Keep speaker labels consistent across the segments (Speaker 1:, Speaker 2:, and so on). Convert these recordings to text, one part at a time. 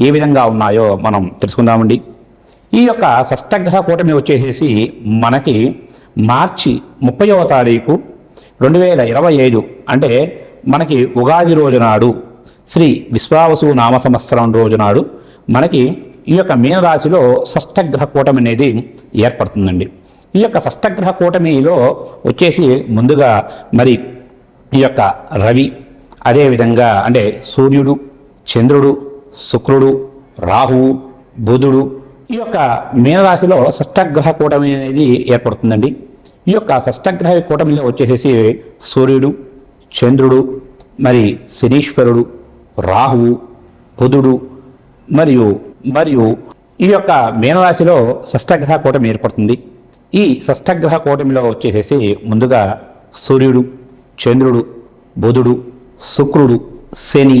Speaker 1: ఏ విధంగా ఉన్నాయో మనం తెలుసుకుందామండి. ఈ యొక్క షష్టగ్రహ కూటమి వచ్చేసేసి మనకి మార్చి ముప్పైవ తారీఖు రెండు వేల ఇరవై ఐదు అంటే మనకి ఉగాది రోజు నాడు శ్రీ విశ్వావసు నామ సంవత్సరం రోజు నాడు మనకి ఈ యొక్క మీనరాశిలో షష్టగ్రహ కూటమి అనేది ఏర్పడుతుందండి. ఈ యొక్క షష్టగ్రహ కూటమిలో వచ్చేసి ముందుగా మరి ఈ యొక్క రవి అదేవిధంగా అంటే సూర్యుడు చంద్రుడు శుక్రుడు రాహువు బుధుడు ఈ యొక్క మీనరాశిలో షష్టగ్రహ కూటమి అనేది ఏర్పడుతుందండి. ఈ యొక్క షష్టగ్రహ కూటమిలో వచ్చేసేసి సూర్యుడు చంద్రుడు మరి శనీశ్వరుడు రాహువు బుధుడు మరియు మరియు ఈ యొక్క మీనరాశిలో షష్టగ్రహ కూటమి ఏర్పడుతుంది. ఈ షష్టగ్రహ కూటమిలో వచ్చేసేసి ముందుగా సూర్యుడు చంద్రుడు బుధుడు శుక్రుడు శని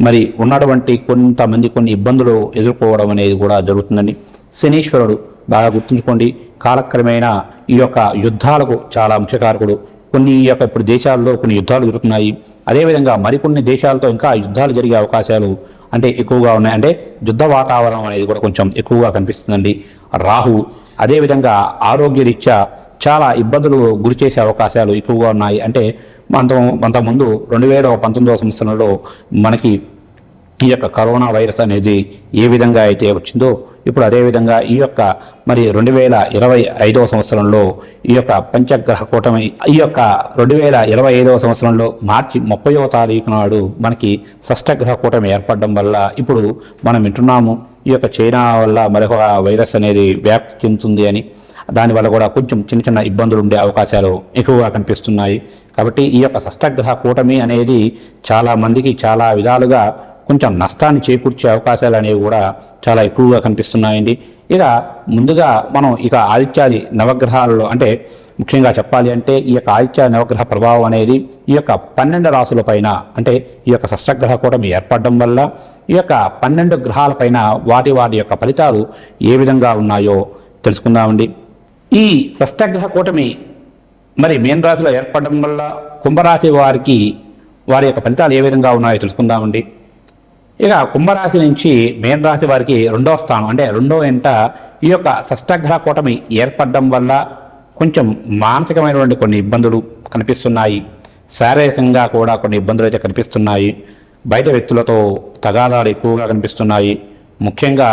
Speaker 1: మరి ఉన్నటువంటి కొంతమంది కొన్ని ఇబ్బందులు ఎదుర్కోవడం అనేది కూడా జరుగుతుందండి. శనీశ్వరుడు బాగా గుర్తుంచుకోండి. కాలక్రమేణా ఈ యొక్క యుద్ధాలకు చాలా ముఖ్యకారకుడు కొన్ని యొక్క ఇప్పుడు దేశాల్లో కొన్ని యుద్ధాలు జరుగుతున్నాయి. అదేవిధంగా మరికొన్ని దేశాలతో ఇంకా యుద్ధాలు జరిగే అవకాశాలు అంటే ఎక్కువగా ఉన్నాయి. అంటే యుద్ధ వాతావరణం అనేది కూడా కొంచెం ఎక్కువగా కనిపిస్తుందండి. రాహు అదేవిధంగా ఆరోగ్య రీత్యా చాలా ఇబ్బందులు గురి చేసే అవకాశాలు ఎక్కువగా ఉన్నాయి. అంటే అంత అంతకుముందు రెండు వేల పంతొమ్మిదవ సంవత్సరంలో మనకి ఈ యొక్క కరోనా వైరస్ అనేది ఏ విధంగా అయితే వచ్చిందో ఇప్పుడు అదేవిధంగా ఈ యొక్క మరి రెండు వేల ఇరవై ఐదవ సంవత్సరంలో ఈ యొక్క పంచగ్రహ కూటమి ఈ యొక్క రెండు వేల ఇరవై ఐదవ సంవత్సరంలో మార్చి ముప్పైవ తారీఖు నాడు మనకి షష్టగ్రహ కూటమి ఏర్పడడం వల్ల ఇప్పుడు మనం వింటున్నాము ఈ యొక్క చైనా వల్ల మరొక వైరస్ అనేది వ్యాప్తి చెందుతుంది అని. దానివల్ల కూడా కొంచెం చిన్న చిన్న ఇబ్బందులు ఉండే అవకాశాలు ఎక్కువగా కనిపిస్తున్నాయి. కాబట్టి ఈ యొక్క షష్టగ్రహ కూటమి అనేది చాలా మందికి చాలా విధాలుగా కొంచెం నష్టాన్ని చేకూర్చే అవకాశాలు అనేవి కూడా చాలా ఎక్కువగా కనిపిస్తున్నాయండి. ఇక ముందుగా మనం ఇక ఆదిత్యాది నవగ్రహాలలో అంటే ముఖ్యంగా చెప్పాలి అంటే ఈ యొక్క ఆదిత్య నవగ్రహ ప్రభావం అనేది ఈ యొక్క పన్నెండు రాసుల పైన అంటే ఈ యొక్క షష్టగ్రహ కూటమి ఏర్పడడం వల్ల ఈ యొక్క పన్నెండు గ్రహాలపైన వాటి వాటి యొక్క ఫలితాలు ఏ విధంగా ఉన్నాయో తెలుసుకుందామండి. ఈ షష్టగ్రహ కూటమి మరి మేన్ రాశిలో ఏర్పడడం వల్ల కుంభరాశి వారికి వారి యొక్క ఫలితాలు ఏ విధంగా ఉన్నాయో తెలుసుకుందామండి. ఇక కుంభరాశి నుంచి మేన్ రాశి వారికి రెండవ స్థానం అంటే రెండవ ఎంట ఈ యొక్క షష్టగ్రహ కూటమి ఏర్పడడం వల్ల కొంచెం మానసికమైనటువంటి కొన్ని ఇబ్బందులు కనిపిస్తున్నాయి. శారీరకంగా కూడా కొన్ని ఇబ్బందులు అయితే కనిపిస్తున్నాయి. బయట వ్యక్తులతో తగాదాలు ఎక్కువగా కనిపిస్తున్నాయి. ముఖ్యంగా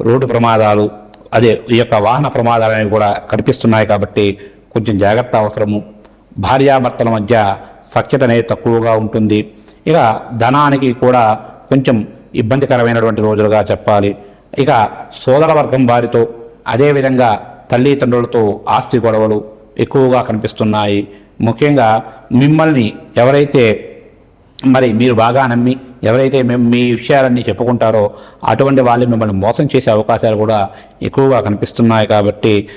Speaker 1: రోడ్డు ప్రమాదాలు అదే ఈ యొక్క వాహన ప్రమాదాలు అనేవి కూడా కనిపిస్తున్నాయి కాబట్టి కొంచెం జాగ్రత్త అవసరము. భార్యాభర్తల మధ్య సఖ్యత అనేది తక్కువగా ఉంటుంది. ఇక ధనానికి కూడా కొంచెం ఇబ్బందికరమైనటువంటి రోజులుగా చెప్పాలి. ఇక సోదర వర్గం వారితో అదేవిధంగా తల్లిదండ్రులతో ఆస్తి గొడవలు ఎక్కువగా కనిపిస్తున్నాయి. ముఖ్యంగా మిమ్మల్ని ఎవరైతే మరి మీరు బాగా నమ్మి ఎవరైతే మేము మీ విషయాలన్నీ చెప్పుకుంటారో అటువంటి వాళ్ళు మిమ్మల్ని మోసం చేసే అవకాశాలు కూడా ఎక్కువగా కనిపిస్తున్నాయి కాబట్టి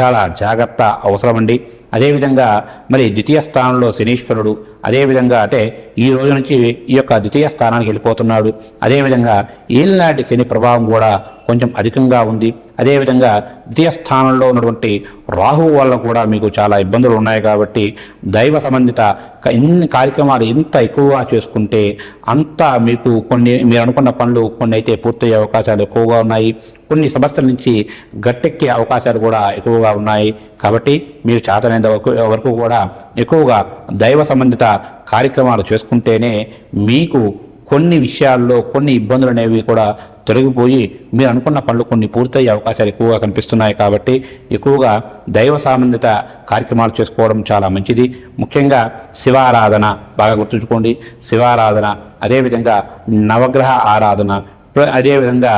Speaker 1: చాలా జాగ్రత్త అవసరమండి. అదేవిధంగా మరి ద్వితీయ స్థానంలో శనీశ్వరుడు అదేవిధంగా అంటే ఈ రోజు నుంచి ఈ యొక్క ద్వితీయ స్థానానికి వెళ్ళిపోతున్నాడు. అదేవిధంగా ఈనాటి శని ప్రభావం కూడా కొంచెం అధికంగా ఉంది. అదేవిధంగా ద్వితీయ స్థానంలో ఉన్నటువంటి రాహువు వల్ల కూడా మీకు చాలా ఇబ్బందులు ఉన్నాయి కాబట్టి దైవ సంబంధిత ఎన్ని కార్యక్రమాలు ఎంత ఎక్కువగా చేసుకుంటే అంత మీకు కొన్ని మీరు అనుకున్న పనులు కొన్ని అయితే పూర్తయ్యే అవకాశాలు ఎక్కువగా ఉన్నాయి. కొన్ని సమస్యల నుంచి గట్టెక్కే అవకాశాలు కూడా ఎక్కువగా ఉన్నాయి. కాబట్టి మీరు చేతనైనంత వరకు కూడా ఎక్కువగా దైవ సంబంధిత కార్యక్రమాలు చేసుకుంటేనే మీకు కొన్ని విషయాల్లో కొన్ని ఇబ్బందులు అనేవి కూడా తొలగిపోయి మీరు అనుకున్న పనులు కొన్ని పూర్తయ్యే అవకాశాలు ఎక్కువగా కనిపిస్తున్నాయి కాబట్టి ఎక్కువగా దైవ సంబంధిత కార్యక్రమాలు చేసుకోవడం చాలా మంచిది. ముఖ్యంగా శివారాధన బాగా గుర్తుంచుకోండి. శివారాధన అదేవిధంగా నవగ్రహ ఆరాధన అదేవిధంగా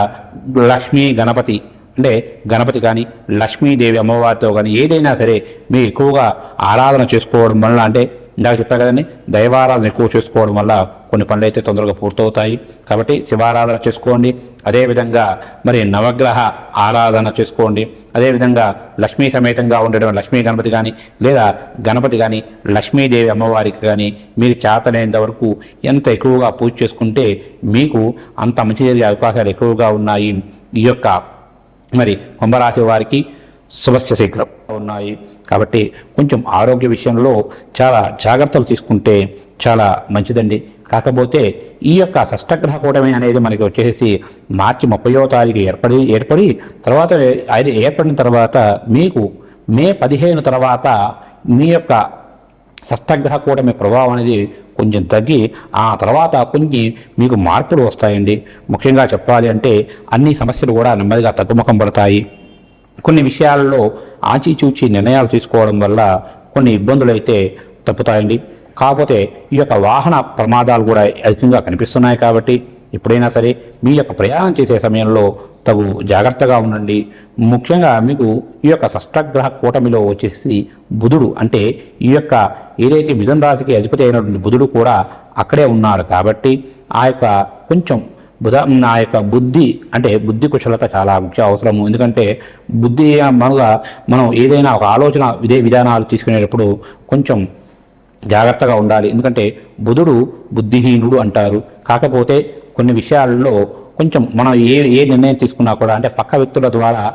Speaker 1: లక్ష్మీ గణపతి అంటే గణపతి కానీ లక్ష్మీదేవి అమ్మవారితో కానీ ఏదైనా సరే మీరు ఎక్కువగా ఆరాధన చేసుకోవడం వల్ల అంటే ఇందాక చెప్పాను కదండి దైవారాధన ఎక్కువ చేసుకోవడం వల్ల కొన్ని పనులు అయితే తొందరగా పూర్తవుతాయి. కాబట్టి శివారాధన చేసుకోండి. అదేవిధంగా మరి నవగ్రహ ఆరాధన చేసుకోండి. అదేవిధంగా లక్ష్మీ సమేతంగా ఉండడం లక్ష్మీ గణపతి కానీ లేదా గణపతి కానీ లక్ష్మీదేవి అమ్మవారికి కానీ మీరు చేతనేంత వరకు ఎంత ఎక్కువగా పూజ చేసుకుంటే మీకు అంత మంచి జరిగే అవకాశాలు ఎక్కువగా ఉన్నాయి. ఈ యొక్క మరి కుంభరాశి వారికి శుభస్య శీఘ్రం ఉన్నాయి. కాబట్టి కొంచెం ఆరోగ్య విషయంలో చాలా జాగ్రత్తలు తీసుకుంటే చాలా మంచిదండి. కాకపోతే ఈ యొక్క షష్టగ్రహ కూటమి అనేది మనకి వచ్చేసి మార్చి ముప్పయో తారీఖు ఏర్పడి ఏర్పడి తర్వాత అది ఏర్పడిన తర్వాత మీకు మే పదిహేను తర్వాత మీ యొక్క షష్టగ్రహ కూటమి ప్రభావం అనేది కొంచెం తగ్గి ఆ తర్వాత కొన్ని మీకు మార్పులు వస్తాయండి. ముఖ్యంగా చెప్పాలి అంటే అన్ని సమస్యలు కూడా నెమ్మదిగా తగ్గుముఖం పడతాయి. కొన్ని విషయాల్లో ఆచిచూచి నిర్ణయాలు తీసుకోవడం వల్ల కొన్ని ఇబ్బందులు అయితే తప్పుతాయండి. కాకపోతే ఈ యొక్క వాహన ప్రమాదాలు కూడా అధికంగా కనిపిస్తున్నాయి కాబట్టి ఎప్పుడైనా సరే మీ యొక్క ప్రయాణం చేసే సమయంలో తగు జాగ్రత్తగా ఉండండి. ముఖ్యంగా మీకు ఈ యొక్క షష్టగ్రహ కూటమిలో వచ్చేసి బుధుడు అంటే ఈ యొక్క ఏదైతే మిథున రాశికి అధిపతి అయినటువంటి బుధుడు కూడా అక్కడే ఉన్నాడు కాబట్టి ఆ యొక్క కొంచెం బుధ ఆ యొక్క బుద్ధి అంటే బుద్ధి కుశలత చాలా ముఖ్య అవసరము. ఎందుకంటే బుద్ధి మనగా మనం ఏదైనా ఒక ఆలోచన ఇదే విధానాలు తీసుకునేటప్పుడు కొంచెం జాగ్రత్తగా ఉండాలి. ఎందుకంటే బుధుడు బుద్ధిహీనుడు అంటారు. కాకపోతే కొన్ని విషయాల్లో కొంచెం మనం ఏ ఏ నిర్ణయం తీసుకున్నా కూడా అంటే పక్క వ్యక్తుల ద్వారా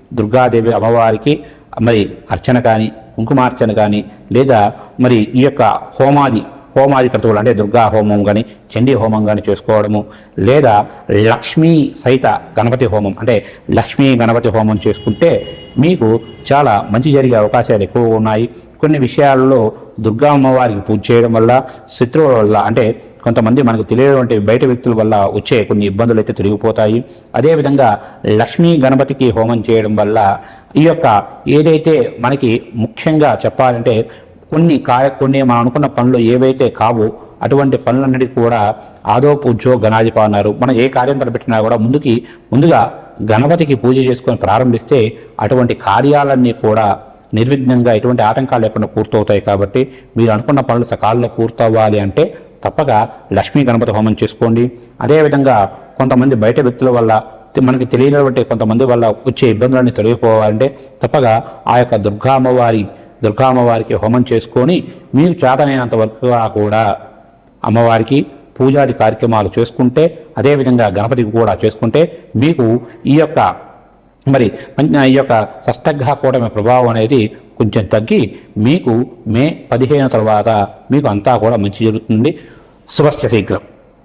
Speaker 1: దుర్గాదేవి అమ్మవారికి మరి అర్చన కానీ కుంకుమార్చన కానీ లేదా మరి ఈ యొక్క హోమాది హోమాది క్రతువులు అంటే దుర్గా హోమం కానీ చండీ హోమం కానీ చేసుకోవడము లేదా లక్ష్మీ సహిత గణపతి హోమం అంటే లక్ష్మీ గణపతి హోమం చేసుకుంటే మీకు చాలా మంచి జరిగే అవకాశాలు ఎక్కువ ఉన్నాయి. కొన్ని విషయాల్లో దుర్గా అమ్మవారికి పూజ చేయడం వల్ల శత్రువుల వల్ల అంటే కొంతమంది మనకు తెలియనటువంటి బయట వ్యక్తుల వల్ల వచ్చే కొన్ని ఇబ్బందులు అయితే తిరిగిపోతాయి అదేవిధంగా లక్ష్మీ గణపతికి హోమం చేయడం వల్ల ఈ యొక్క ఏదైతే మనకి ముఖ్యంగా చెప్పాలంటే కొన్ని కార్య కొన్ని మనం అనుకున్న పనులు ఏవైతే కావు అటువంటి పనులన్నిటికీ కూడా ఆదో పూజో గణాధిప అన్నారు. మనం ఏ కార్యం తలపెట్టినా కూడా ముందుకి ముందుగా గణపతికి పూజ చేసుకొని ప్రారంభిస్తే అటువంటి కార్యాలన్నీ కూడా నిర్విఘ్నంగా ఎటువంటి ఆటంకాలు లేకుండా పూర్తవుతాయి కాబట్టి మీరు అనుకున్న పనులు సకాలంలో పూర్తవ్వాలి అంటే తప్పక లక్ష్మీ గణపతి హోమం చేసుకోండి. అదేవిధంగా కొంతమంది బయట వ్యక్తుల వల్ల మనకి తెలియనటువంటి కొంతమంది వల్ల వచ్చే ఇబ్బందులన్నీ తొలగిపోవాలంటే తప్పగా ఆ యొక్క దుర్గా అమ్మవారి దుర్గా అమ్మవారికి హోమం చేసుకొని మీకు చేతనైనంత వరకు కూడా అమ్మవారికి పూజాది కార్యక్రమాలు చేసుకుంటే అదేవిధంగా గణపతికి కూడా చేసుకుంటే మీకు ఈ యొక్క మరి ఈ యొక్క షష్టగ్రహ కూటమి ప్రభావం అనేది కొంచెం తగ్గి మీకు మే పదిహేను తర్వాత మీకు అంతా కూడా మంచి జరుగుతుంది శుభస్య శీఘ్రం.